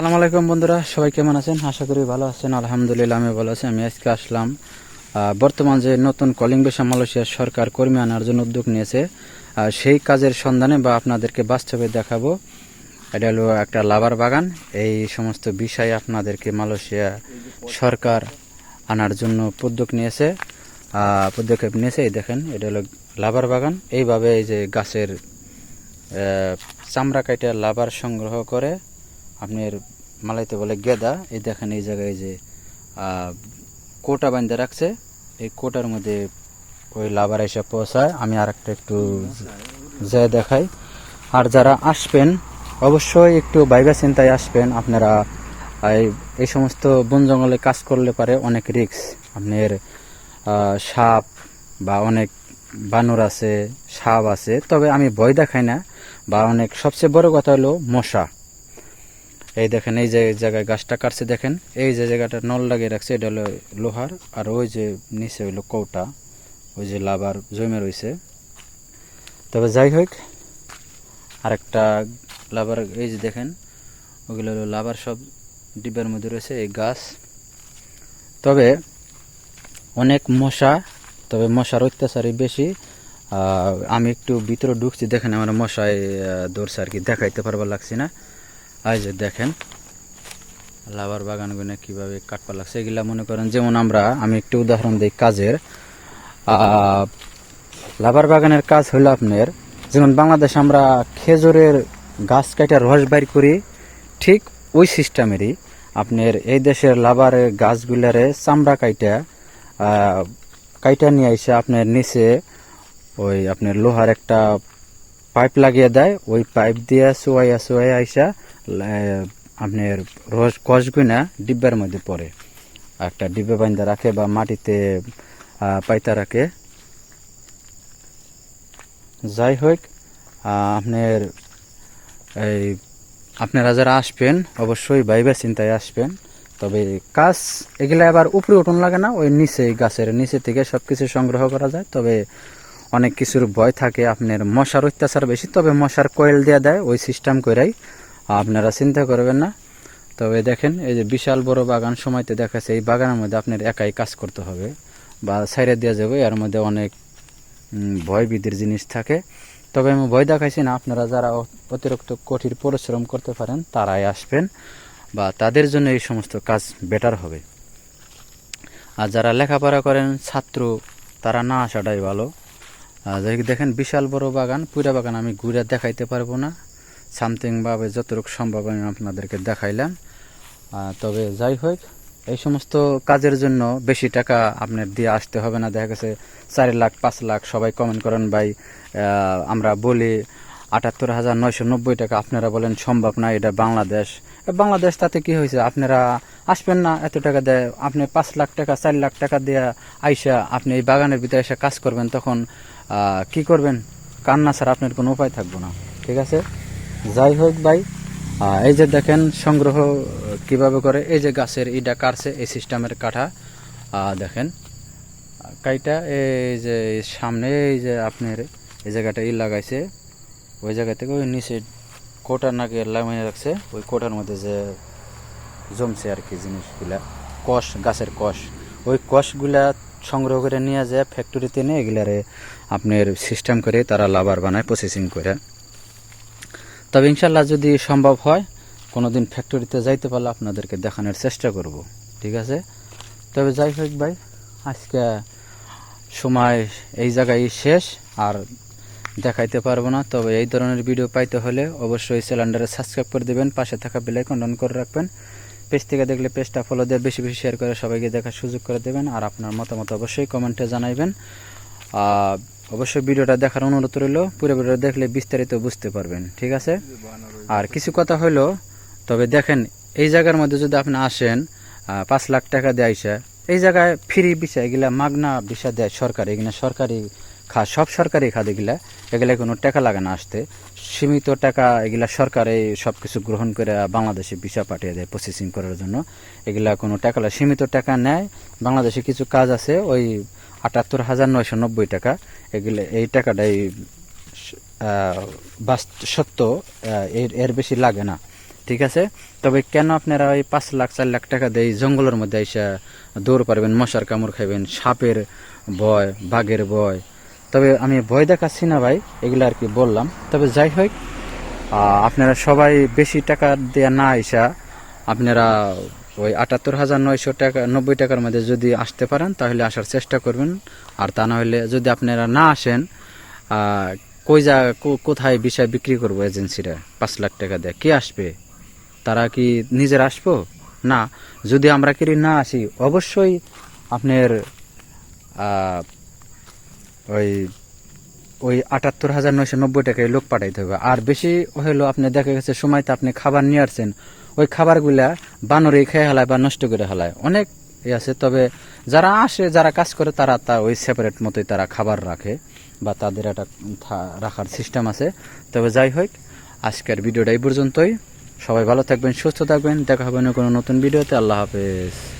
সালাম আলাইকুম বন্ধুরা, সবাই কেমন আছেন? আশা করি ভালো আছেন, আলহামদুলিল্লাহ আমি ভালো আছি, আমি আজকে আসলাম বর্তমান যে নতুন কলিং বেশা মালয়েশিয়ার সরকার কর্মী আনার জন্য উদ্যোগ নিয়েছে সেই কাজের সন্ধানে বা আপনাদেরকে বাস্তবে দেখাবো। এটা হলো একটা লাভার বাগান, এই সমস্ত বিষয়ে আপনাদেরকে মালয়েশিয়া সরকার আনার জন্য উদ্যোগ নিয়েছে পদক্ষেপ নিয়েছে, এই দেখেন, এটা হলো লাভার বাগান, এইভাবে এই যে গাছের চামড়া কাইটা লাভার সংগ্রহ করে আপনার মালাইতে বলে গেদা, এই দেখেন এই জায়গায় যে কোটা বান্ধে রাখছে, এই কোটার মধ্যে ওই লাভার এসে পৌঁছায়। আমি আর একটা একটু যায় দেখাই। আর যারা আসবেন, অবশ্যই একটু বাইবা চিন্তায় আসবেন। আপনারা এই- সমস্ত বন জঙ্গলে কাজ করলে পারে অনেক রিক্স আপনার সাপ বা অনেক বানর আছে, সাপ আছে, তবে আমি ভয় দেখাই না। বা অনেক, সবচেয়ে বড় কথা হলো মশা। এই দেখেন, এই যে জায়গায় গাছটা কাটছে, দেখেন, এই যে জায়গাটা নল লাগিয়ে রাখছে, এটা হলো লোহার, আর ওই যে নিচে হইল কৌটা, ওই যে লাভার জমে রয়েছে তবে যাই হোক, আরেকটা লাভার, এই যে দেখেন, ওগুলো হলো লাভার সব ডিব্বার মধ্যে রয়েছে, এই গাছ। তবে অনেক মশা, তবে মশার অত্যাচারই বেশি। আমি একটু ভিতরে ঢুকছি, দেখেন আমার মশায় দৌড়ছে আর কি, দেখাইতে পারবার লাগছে না। এই যে দেখেন, লাভার বাগানগুলো কীভাবে কাটপা লাগছে, এগুলা মনে করেন যেমন আমরা, আমি একটু উদাহরণ দিই কাজের। লাভার বাগানের কাজ হলো আপনার, যেমন বাংলাদেশ আমরা খেজুরের গাছ কাটা রস বাইর করি, ঠিক ওই সিস্টেমেরই আপনার এই দেশের লাভারের গাছগুলারে চামড়া কাইটা কাইটা নিয়ে এসে আপনার নিচে ওই আপনার লোহার একটা পাইপ লাগিয়ে দেয়, ওই পাইপ দিয়ে শুয়াইয়া শুয়াইয়া আইসা আপনার রস কষগুনা ডিব্বার মধ্যে পড়ে। একটা ডিব্বে বাইন্দা রাখে বা মাটিতে পাইতা রাখে। যাই হোক আপনার এই, আপনারা যারা আসবেন, অবশ্যই বাইবা চিন্তায় আসবেন। তবে কাজ এগুলা আবার উপরে উঠুন লাগে না, ওই নিচে, গাছের নিচে থেকে সব কিছু সংগ্রহ করা যায়। তবে অনেক কিছুর ভয় থাকে, আপনার মশার অত্যাচার বেশি, তবে মশার কয়েল দেওয়া দেয়, ওই সিস্টেম করেই আপনারা চিন্তা করবেন না। তবে দেখেন, এই যে বিশাল বড় বাগান, সময়তে দেখাচ্ছে এই বাগানের মধ্যে আপনার একাই কাজ করতে হবে বা সাইডে দেওয়া যাবে, এর মধ্যে অনেক ভয়বিধির জিনিস থাকে। তবে আমি ভয় দেখাইছি না, আপনারা যারা অতিরিক্ত কঠিন পরিশ্রম করতে পারেন, তারাই আসবেন বা তাদের জন্য এই সমস্ত কাজ বেটার হবে। আর যারা লেখাপড়া করেন, ছাত্র, তারা না আসাটাই ভালো। দেখেন, বিশাল বড় বাগান, পুরা বাগান আমি ঘুরে দেখাইতে পারব না। সামথিং ভাবে যতটুকু সম্ভব আমি আপনাদেরকে দেখাইলাম। তবে যাই হোক, এই সমস্ত কাজের জন্য বেশি টাকা আপনার দিয়ে আসতে হবে না। দেখা গেছে চার লাখ, পাঁচ লাখ, সবাই কমেন্ট করেন, ভাই আমরা বলি আটাত্তর হাজার নয়শো নব্বই টাকা, আপনারা বলেন সম্ভব না, এটা বাংলাদেশ। বাংলাদেশ তাতে কি হয়েছে? আপনারা আসবেন না, এত টাকা দেয়। আপনি পাঁচ লাখ টাকা, চার লাখ টাকা দিয়ে আইসা আপনি এই বাগানের ভিতরে এসে কাজ করবেন, তখন কি করবেন? কান্না ছাড়া আপনার কোনো উপায় থাকব না। ঠিক আছে? যাই হোক ভাই এই যে দেখেন সংগ্রহ কীভাবে করে, এই যে গাছের ইটা কাটছে, এই সিস্টেমের কাঠা দেখেন। কাইটা এই যে সামনে, এই যে আপনার এই জায়গাটা ই লাগাইছে, ওই জায়গা থেকে ওই নিচে কোটা নাকে লাগাই রাখছে, ওই কোটার মধ্যে যে জমছে আর কি জিনিসগুলা, কষ, গাছের কষ। ওই কষগুলা সংগ্রহ করে নিয়ে যায় ফ্যাক্টরিতে নিয়ে এগুলারে আপনার সিস্টেম করে তারা লাভার বানায় প্রসেসিং করে। তবে ইনশাল্লাহ যদি সম্ভব হয়, কোনোদিন ফ্যাক্টরিতে যাইতে পারলে আপনাদেরকে দেখানোর চেষ্টা করব, ঠিক আছে? তবে যাই হোক ভাই, আজকে সময় এই জায়গায় শেষ, আর দেখাইতে পারব না। তবে এই ধরনের ভিডিও পাইতে হলে অবশ্যই চ্যানেলটারে সাবস্ক্রাইব করে দেবেন, পাশে থাকা বেলাইকন অন করে রাখবেন। পেজ থেকে দেখলে পেজটা ফলো দিয়ে বেশি বেশি শেয়ার করে সবাইকে দেখার সুযোগ করে দেবেন। আর আপনার মতামত অবশ্যই কমেন্টে জানাইবেন। অবশ্যই ভিডিওটা দেখার অনুরোধ রইল। পুরো ভিডিওটা দেখলে বিস্তারিত বুঝতে পারবেন, ঠিক আছে? আর কিছু কথা হইল, তবে দেখেন, এই জায়গার মধ্যে যদি আপনি আসেন পাঁচ লাখ টাকা দেয় এই জায়গায় ফ্রি বিষয় এগুলা মাগনা বিষয় দেয় সরকার, এগুলা সরকারি খা, সব সরকারি খাদ এগুলা এগুলা কোনো টাকা লাগে না আসতে। সীমিত টাকা এগুলা সরকারে সব কিছু গ্রহণ করে বাংলাদেশে ভিসা পাঠিয়ে দেয় প্রসেসিং করার জন্য। এগুলা কোনো টাকা সীমিত টাকা নেয়। বাংলাদেশে কিছু কাজ আছে, ওই আটাত্তর হাজার নয়শো নব্বই টাকা। এগুলো, এই টাকাটাই সত্য এর এর বেশি লাগে না। ঠিক আছে? তবে কেন আপনারা ওই পাঁচ লাখ, চার লাখ টাকা দিয়ে জঙ্গলের মধ্যে এসে দৌড় পারবেন, মশার কামড় খাইবেন, সাপের ভয়, বাঘের ভয় তবে আমি ভয় দেখাচ্ছি না ভাই, এগুলো আর কি বললাম। তবে যাই হোক আপনারা সবাই বেশি টাকা দেয়া না আইসা আপনারা ওই আটাত্তর হাজার নয়শো টাকা, নব্বই টাকার মধ্যে যদি আসতে পারেন, তাহলে আসার চেষ্টা করবেন। আর তা না হলে যদি আপনারা না আসেন কই যা কোথায় বিষয় বিক্রি করব এজেন্সিরা? পাঁচ লাখ টাকা দেয়। কে আসবে? তারা কি নিজের আসব? না। যদি আমরা কি না আসি, অবশ্যই আপনার ওই ওই আটাত্তর হাজার নয়শো নব্বই টাকায় লোক পাঠাইতে হবে। আর বেশি হলো আপনি দেখা গেছে সময়তে আপনি খাবার নিয়ে আসছেন, ওই খাবারগুলা বানরে খেয়ে হেলায় বা নষ্ট করে হেলায়। অনেক ই আছে, তবে যারা আসে, যারা কাজ করে, তারা তা ওই সেপারেট মতোই তারা খাবার রাখে বা তাদের একটা রাখার সিস্টেম আছে। তবে যাই হোক, আজকের ভিডিওটা এই পর্যন্তই। সবাই ভালো থাকবেন, সুস্থ থাকবেন। দেখা হবে না কোনো নতুন ভিডিওতে। আল্লাহ হাফেজ।